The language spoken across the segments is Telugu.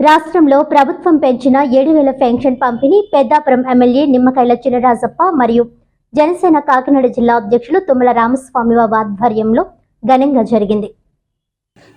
రాష్ట్రంలో ప్రభుత్వం పెంచిన ఏడు వేల పెన్షన్ పంపిణీ పెద్దాపురం ఎమ్మెల్యే నిమ్మకాయల చినరాజప్ప మరియు జనసేన కాకినాడ జిల్లా అధ్యక్షులు తుమ్మల రామస్వామి బాబు ఆధ్వర్యంలో ఘనంగా జరిగింది.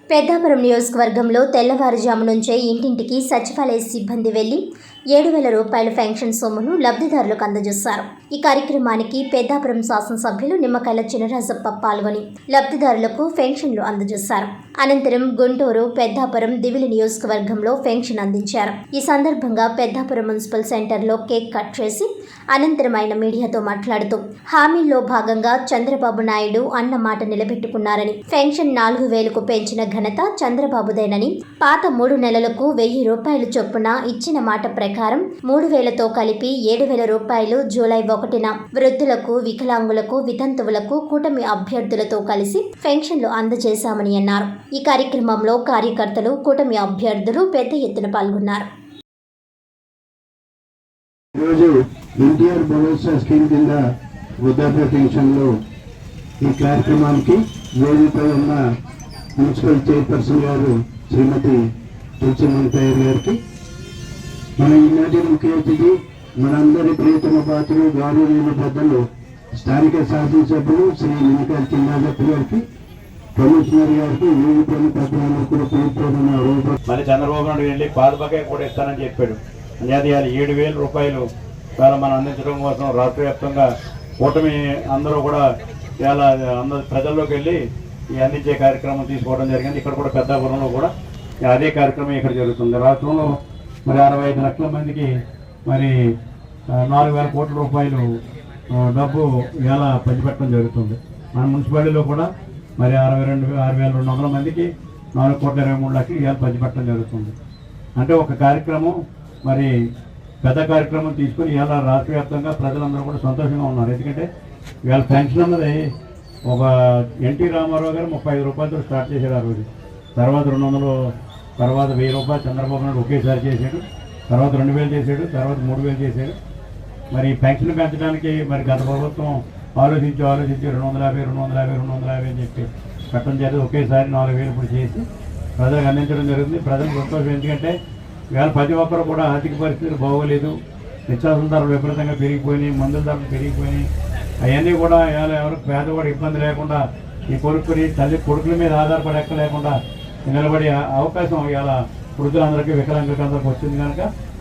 పెద్దాపురం నియోజకవర్గంలో తెల్లవారుజాము నుంచే ఇంటింటికి సచివాలయ సిబ్బంది వెళ్ళి ఏడు వేల రూపాయల పెన్షన్ సొమ్మును లబ్ధిదారులకు అందజేశారు. ఈ కార్యక్రమానికి పెద్దాపురం శాసనసభ్యులు నిమ్మకాయల చినరాజప్ప పాల్గొని లబ్ధిదారులకు పెన్షన్లు అందజేశారు. అనంతరం గుంటూరు పెద్దాపురం దివిలి నియోజకవర్గంలో పెన్షన్ అందించారు. ఈ సందర్భంగా పెద్దాపురం మున్సిపల్ సెంటర్లో కేక్ కట్ చేసి అనంతరం ఆయన మీడియాతో మాట్లాడుతూ హామీల్లో భాగంగా చంద్రబాబు నాయుడు అన్న మాట నిలబెట్టుకున్నారని పెన్షన్ నాలుగు వేలకు పెంచిన ఘనత చంద్రబాబుదేనని పాత మూడు నెలలకు వెయ్యి రూపాయలు చొప్పున ఇచ్చిన మాట ప్రకారం మూడు వేలతో కలిపి ఏడు వేల రూపాయలు జూలై ఒకటిన వృద్ధులకు వికలాంగులకు వితంతువులకు కూటమి అభ్యర్థులతో కలిసి పెన్షన్లు అందజేశామని అన్నారు. ఈ కార్యక్రమంలో కార్యకర్తలు కూటమి అభ్యర్థులు పెద్ద ఎత్తున పాల్గొన్నారు. ఈ కార్యక్రమానికి వేదికపై ఉన్న మున్సిపల్ చైర్పర్సన్ గారు శ్రీమతి తులసి వెంకయ్య గారికి మన ఈనాటి ముఖ్య అతిథి మనందరి ప్రియతమ పాత్రలు గౌరవమైన పెద్దలు స్థానిక శాసనసభ్యులు శ్రీ నిమ్మకాయ చిన్నాజప్ప గారికి కమిషనర్ గారికి వేదికపైన పెద్దలందరూ పేర్కొన్న మరి చంద్రబాబు నాయుడు వెళ్ళి పాత కూడా ఇస్తానని చెప్పాడు. అది ఏడు వేల రూపాయలు చాలా మనం అందించడం కోసం రాష్ట్ర వ్యాప్తంగా కూటమి అందరూ కూడా చాలా అందరు ప్రజల్లోకి వెళ్ళి ఈ అందించే కార్యక్రమం తీసుకోవడం జరిగింది. ఇక్కడ కూడా పెద్దాపురంలో కూడా అదే కార్యక్రమం ఇక్కడ జరుగుతుంది. రాష్ట్రంలో మరి అరవై ఐదు లక్షల మందికి మరి నాలుగు వేల కోట్ల రూపాయలు డబ్బు ఇవాళ పంచిపెట్టడం జరుగుతుంది. మన మున్సిపాలిటీలో కూడా మరి అరవై రెండు ఆరు వేల రెండు వందల మందికి నాలుగు కోట్ల ఇరవై మూడు లక్షలు ఇవాళ పంచిపెట్టడం జరుగుతుంది. అంటే ఒక కార్యక్రమం మరి పెద్ద కార్యక్రమం తీసుకుని ఇవాళ రాష్ట్ర వ్యాప్తంగా ప్రజలందరూ కూడా సంతోషంగా ఉన్నారు. ఎందుకంటే ఇవాళ పెన్షన్ అన్నది ఒక ఎన్టీ రామారావు గారు ముప్పై ఐదు రూపాయలతో స్టార్ట్ చేశారు ఆ రోజు. తర్వాత రెండు వందలు తర్వాత వెయ్యి రూపాయలు చంద్రబాబు నాయుడు ఒకేసారి చేశాడు. తర్వాత రెండు వేలు చేశాడు తర్వాత మూడు వేలు చేశాడు. మరి ఈ పెన్షన్ పెంచడానికి మరి గత ప్రభుత్వం ఆలోచించి ఆలోచించి రెండు వందల యాభై రెండు వందల యాభై రెండు వందల యాభై అని చెప్పి కట్టడం జరిగింది ఒకేసారి నాలుగు వేలు ఇప్పుడు చేసి ప్రజలకు అందించడం జరుగుతుంది ప్రజలకు సంతోషం ఎందుకంటే ఇవాళ ప్రతి ఒక్కరు కూడా ఆర్థిక పరిస్థితులు బాగోలేదు. నిత్యావసర ధరలు విపరీతంగా పెరిగిపోయినాయి మందుల ధరలు పెరిగిపోయినాయి. అవన్నీ కూడా ఇవాళ ఎవరు పేదవాడు ఇబ్బంది లేకుండా ఈ కొడుకుని తల్లి కొడుకుల మీద ఆధారపడక్క లేకుండా నిలబడే అవకాశం ఇవాళ వృద్ధులందరికీ వికలాంగులకి అందరికీ వచ్చింది కనుక